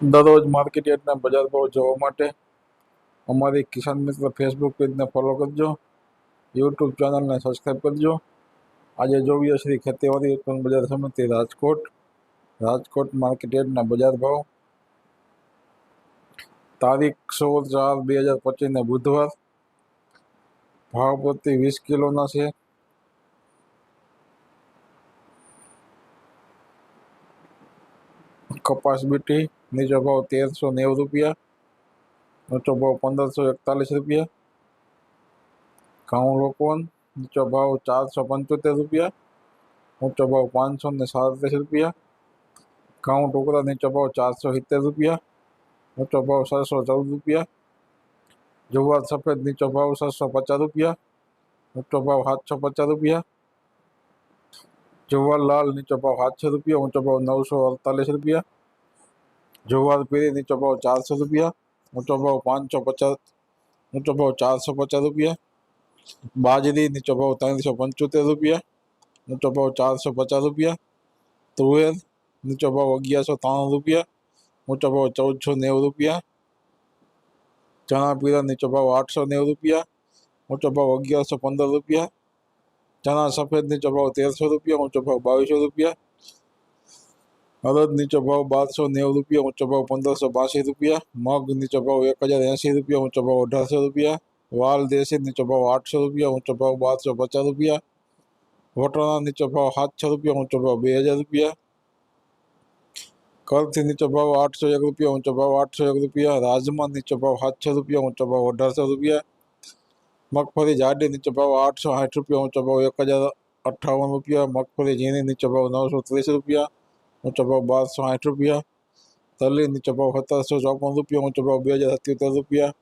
દરરોજ માર્કેટ યાર્ડના બજાર ભાવ જોવા માટે અમારી કિસાન મિત્ર ફેસબુક પેજને ફોલો કરજો યુટ્યુબ ચેનલને સબસ્ક્રાઈબ કરજો. આજે જોઈએ શ્રી ખેતીવાડી ઉત્પન્ન બજાર સમિતિ રાજકોટ રાજકોટ માર્કેટ યાર્ડના બજાર ભાવ. તારીખ સોળ ચાર બે હજાર પચીસને બુધવાર. ભાવ પ્રતિ વીસ કિલોના છે. કપાસ બીટી નીચો ભાવ તેરસો નેવું રૂપિયા ઊંચો ભાવ પંદરસો એકતાલીસ રૂપિયા ઘઉં લોકવન નીચો ભાવ ચારસો પંચોતેર રૂપિયા ઊંચો ભાવ પાંચસો ને સાડત્રીસ રૂપિયા ઘઉં ટુકડા નીચો ભાવ ચારસો સિત્તેર રૂપિયા ઊંચો ભાવ છસો ચૌદ રૂપિયા જુવાર સફેદ નીચો ભાવ છસો પચાસ રૂપિયા ઊંચો ભાવ સાતસો પચાસ રૂપિયા જુવાર લાલ નીચો ભાવ સાતસો રૂપિયા ઊંચો ભાવ નવસો અડતાલીસ રૂપિયા જુવાર પીળી નીચો ભાવ ચારસો રૂપિયા ઊંચો ભાવ પાંચસો પચાસ ઊંચો ભાવ ચારસો પચાસ રૂપિયા બાજરી નીચો ભાવ ત્રણસો પંચોતેર રૂપિયા ઊંચો ભાવ ચારસો પચાસ રૂપિયા તુવેર નીચો ભાવ અગિયારસો ત્રાણું રૂપિયા ઊંચો ભાવ ચૌદસો નેવું રૂપિયા ચણા પીળા નીચો ભાવ આઠસો નેવું રૂપિયા ઊંચો ભાવ અગિયારસો પંદર રૂપિયા ચણા સફેદ નીચો ભાવ તેરસો રૂપિયા ઊંચો ભાવ બાવીસો રૂપિયા અડદ નીચો ભાવ બારસો નેવું રૂપિયા ઊંચો ભાવ પંદરસો બાસી રૂપિયા મગ નીચો ભાવ એક હજાર એંસી રૂપિયા ઊંચો ભાવ અઢારસો રૂપિયા વાલ દેશી નીચો ભાવ આઠસો રૂપિયા ઊંચો ભાવ બારસો પચાસ રૂપિયા વટાણા નીચો ભાવ સાતસો રૂપિયા ઊંચો ભાવ બે હજાર રૂપિયા કરથી નીચો ભાવ આઠસો એક રૂપિયા ઊંચો ભાવ આઠસો એક રૂપિયા રાજમા નીચો ભાવ સાતસો રૂપિયા ઊંચો ભાવ અઢારસો રૂપિયા મગફળી જાડી નીચો ભાવ આઠસો સાઠ રૂપિયા ઊંચો ભાવ એક હજાર અઠ્ઠાવન રૂપિયા મગફળી ઝીણી નીચો ભાવ નવસો ત્રીસ રૂપિયા ઊંચો ભાવ બારસો સાઠ રૂપિયા તલી નીચો ભાવ સત્તરસો ચોપન રૂપિયા ઊંચો ભાવ બે હજાર સત્યોતેર રૂપિયા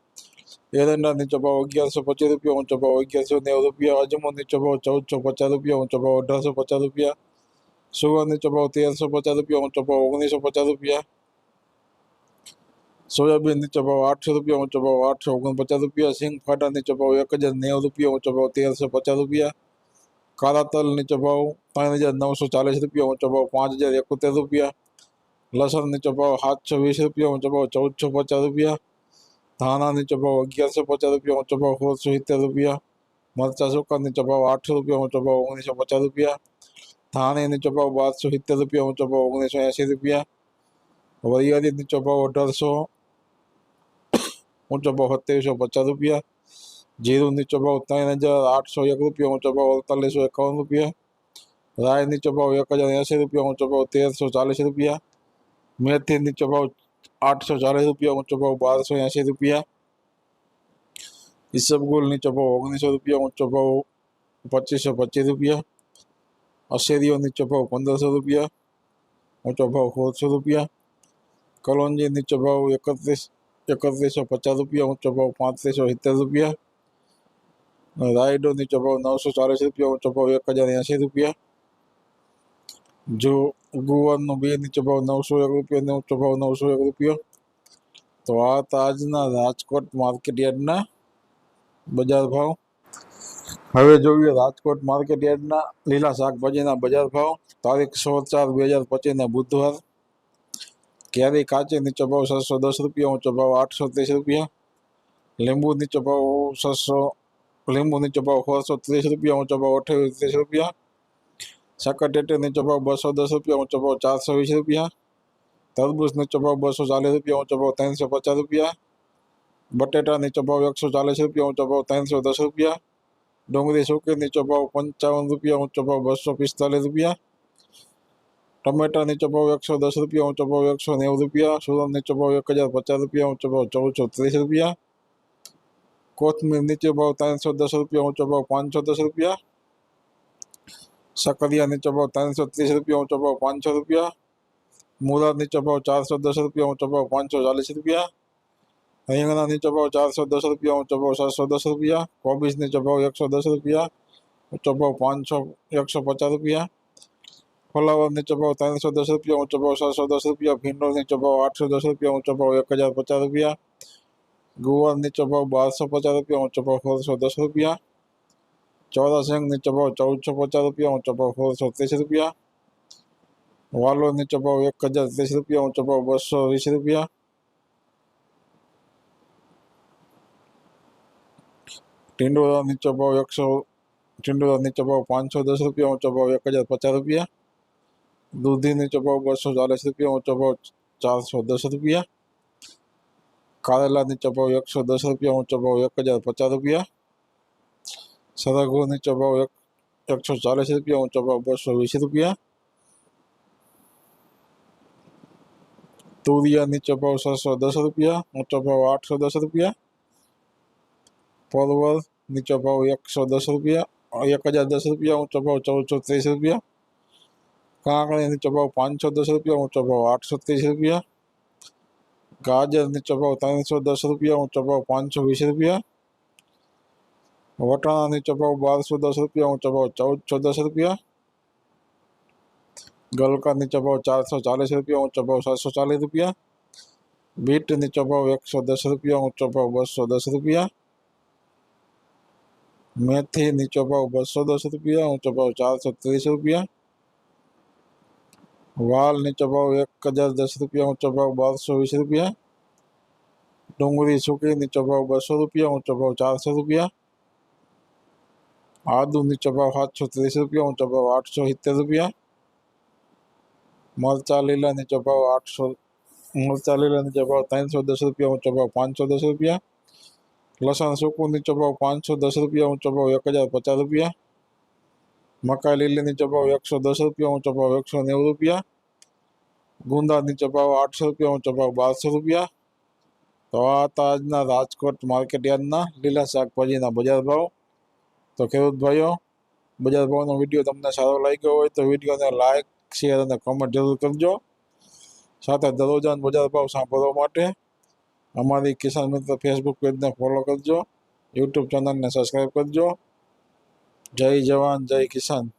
એરંડા નીચો ભાવ અગિયારસો પચીસ રૂપિયા ઊંચો ભાવ અગિયારસો નેવું રૂપિયા અજમો નીચો ભાવ ચૌદસો પચાસ રૂપિયા ઊંચો ભાવ અઢારસો પચાસ રૂપિયા સુવર નીચો ભાવ તેરસો પચાસ રૂપિયા ઊંચો ભાવ ઓગણીસો પચાસ રૂપિયા સોયાબીન નીચો ભાવ આઠસો રૂપિયા ઊંચો ભાવ આઠસો ઓગણપચાસ રૂપિયા સિંગ ફાટા નીચો ભાવ એક હજાર નેવું રૂપિયા ઊંચો ભાવ તેરસો પચાસ રૂપિયા કાળા તલ નીચો ભાવ ત્રણ હજાર નવસો ચાલીસ રૂપિયા ઊંચો ભાવ પાંચ હજાર એકોતેર રૂપિયા લસણ નીચો ભાવ સાતસો વીસ રૂપિયા ઊંચો ભાવ ચૌદસો પચાસ રૂપિયા ધાણા નીચો ભાવ અગિયારસો પચાસ રૂપિયા ઊંચો ભાવ સોળસો સિત્તેર રૂપિયા મરચા સૂકા નીચો ભાવ આઠસો રૂપિયા ઊંચો ભાવ ઓગણીસો પચાસ રૂપિયા ધાણી નીચો ભાવ બારસો સિત્તેર રૂપિયા ઊંચો ભાવ ઓગણીસો એંસી રૂપિયા વરિયાળી નીચો ભાવ અઢારસો ઊંચો ભાવ સત્યાવીસો પચાસ રૂપિયા જીરું નીચો ભાવ ત્રણ હજાર આઠસો એક રૂપિયા ઊંચો ભાવ અડતાલીસો એકાવન રૂપિયા રાય નીચો ભાવ એક હજાર એંસી રૂપિયા ઊંચો ભાવ તેરસો ચાલીસ રૂપિયા મેથી નીચો ભાવ આઠસો ચાલીસ રૂપિયા ઊંચો ભાવ બારસો એંસી રૂપિયા ઈસબગુલ નીચો ભાવ ઓગણીસો રૂપિયા ઊંચો ભાવ પચીસો પચીસ રૂપિયા અશેરીઓ નીચો ભાવ પંદરસો રૂપિયા ઊંચો ભાવ સોળસો રૂપિયા કલોંજી નીચો ભાવ એકત્રીસ એકત્રીસો પચાસ રૂપિયા ઊંચો ભાવ પાંત્રીસો સિત્તેર રૂપિયા રાયડો નીચો ભાવ નવસો ચાલીસ રૂપિયા ઊંચો એક હજાર એંસી રૂપિયા. જો ગુવારનો બે નીચો ભાવ નવસો એક રૂપિયા ને ઊંચો નવસો એક રૂપિયો. તો આ તાજના રાજકોટ માર્કેટ યાર્ડના બજાર ભાવ. હવે જોઈએ રાજકોટ માર્કેટ યાર્ડના લીલા શાકભાજીના બજાર ભાવ. તારીખ સોળ ચાર બે હજાર પચીસના બુધવાર. કેરી કાચી નીચો ભાવ છસો દસ રૂપિયા ઊંચો ભાવ આઠસો ત્રીસ રૂપિયા. લીંબુ નીચો ભાવ છસો લીંબુ નીચો ભાવ સોળસો ત્રીસ રૂપિયા ઊંચો ભાવ અઠ્યાવીસ ત્રીસ રૂપિયા સકટેટી નીચો ભાવ બસો દસ રૂપિયા ઊંચો ભાવ ચારસો વીસ રૂપિયા તરબૂચ નીચો ભાવ બસો ચાલીસ રૂપિયા ઊંચો ભાવ ત્રણસો પચાસ રૂપિયા બટેટા નીચો ભાવ એકસો ચાલીસ રૂપિયા ઊંચો ભાવ ત્રણસો દસ રૂપિયા ડુંગળી સૂકી નીચો ભાવ પંચાવન રૂપિયા ઊંચો ભાવ બસો પિસ્તાલીસ રૂપિયા ટમેટા નીચો ભાવ એકસો દસ રૂપિયા ઊંચો ભાવ એકસો નેવું રૂપિયા સુરત નીચો ભાવ એક હજાર પચાસ રૂપિયા ઊંચો ભાવ ચૌદસો ત્રીસ રૂપિયા કોથમીર નીચો ભાવ ત્રણસો દસ રૂપિયા ઊંચો ભાવ પાંચસો દસ રૂપિયા સકરિયા નીચો ભાવ ત્રણસો ત્રીસ રૂપિયા ઊંચો ભાવ પાંચસો રૂપિયા મૂળા નીચો ભાવ ચારસો દસ રૂપિયા ઊંચો ભાવ પાંચસો ચાલીસ રૂપિયા રીંગણા નીચો ભાવ ચારસો દસ રૂપિયા ઊંચો ભાવ સાતસો દસ રૂપિયા કોબીજ નીચો ભાવ એકસો દસ રૂપિયા ઊંચો ભાવ પાંચસો એકસો પચાસ રૂપિયા ફ્લાવર નીચો ભાવ ત્રણસો દસ રૂપિયા ઊંચો ભાવ સાતસો દસ રૂપિયા ભીંડો નીચો ભાવ આઠસો દસ રૂપિયા ઊંચો ભાવ એક હજાર પચાસ રૂપિયા गुवर ने चपाओ बारह सौ पचास रुपया और चपाओ सोलह सौ दस रुपया। चौदह सिंह ने चपाओ चौदह सौ पचास रुपया और चपाओ सोलह सौ तेईस रुपया। वालो ने चपाओ एक हज़ार तेईस रुपया और चपाओ सौ बीस रुपया। टिंडोरा ने चपाओ एक सौ, टिंडोरा ने चपाओ पाँच सौ दस रुपया और चपाओ एक हज़ार पचास रुपया। दूधी ने चपाओ सौ चालीस रुपया और चपाओ चार सौ दस रुपया। કારેલા નીચો ભાવ એકસો દસ રૂપિયા ઊંચો ભાવ એક હજાર પચાસ રૂપિયા સરગવો નીચો ભાવ એક એકસો ચાલીસ રૂપિયા ઊંચો ભાવ બસો વીસ રૂપિયા તુરિયા નીચો ભાવ છસો દસ રૂપિયા ઊંચો ભાવ આઠસો દસ રૂપિયા પરવર નીચો ભાવ એકસો દસ રૂપિયા એક હજાર દસ રૂપિયા ઊંચો ભાવ ચૌદસો ત્રીસ રૂપિયા કાંકણી નીચો ભાવ પાંચસો દસ રૂપિયા ઊંચો ભાવ આઠસો ત્રીસ રૂપિયા गाजर ने चबाओ तीन सौ, दस रुपया, हूँ चबाओ पाँच सौ वीस रुपया। वटाणा ने चबाओ बारह सौ, दस रुपया, हूँ चबाओ चौदह सौ, दस रुपया। गलका ने चबाओ चार सौ चालीस रुपया, हूँ चबाओ सात सौ चालीस रुपया। बीट ने चबाओ एक सौ दस रुपया, हूँ चबाओ बस सौ दस रुपया। मेथी ने चबाओ बस सौ दस रुपया, हूँ चबाओ चार सौ तीस रुपया। નીચો ભાવ એક હજાર દસ રૂપિયા ઊંચો ભાવ બારસો વીસ રૂપિયા ડુંગળી સૂકી નીચો ભાવ બસો રૂપિયા ઊંચો ભાવ ચારસો રૂપિયા આદુ નીચો ભાવ સાતસો ત્રીસ રૂપિયા ઊંચો ભાવ આઠસો સિત્તેર રૂપિયા મરચા લીલા નીચો ભાવ આઠસો મરચા લીલા નીચો ભાવ ત્રણસો દસ રૂપિયા ઊંચો ભાવ પાંચસો દસ રૂપિયા લસણ સૂકું નીચો ભાવ પાંચસો દસ રૂપિયા ઊંચો ભાવ એક હજાર પચાસ રૂપિયા મકાઈ લીલી નીચો ભાવ એકસો દસ રૂપિયા ઊંચો ભાવ એકસો નેવું રૂપિયા ગુંદા નીચો ભાવ આઠસો રૂપિયા ઊંચો ભાવ બારસો રૂપિયા તો આ હતા આજના રાજકોટ માર્કેટ યાર્ડના લીલા શાકભાજીના બજાર ભાવ તો ખેડૂત ભાઈઓ બજાર ભાવનો વિડીયો તમને સારો લાગ્યો હોય તો વિડીયોને લાઈક શેર અને કમેન્ટ જરૂર કરજો સાથે દરરોજના બજાર ભાવ સાંભળવા માટે અમારી કિસાન મિત્ર ફેસબુક પેજને ફોલો કરજો યુટ્યુબ ચેનલને સબસ્ક્રાઈબ કરજો જય જવાન જય કિસાન.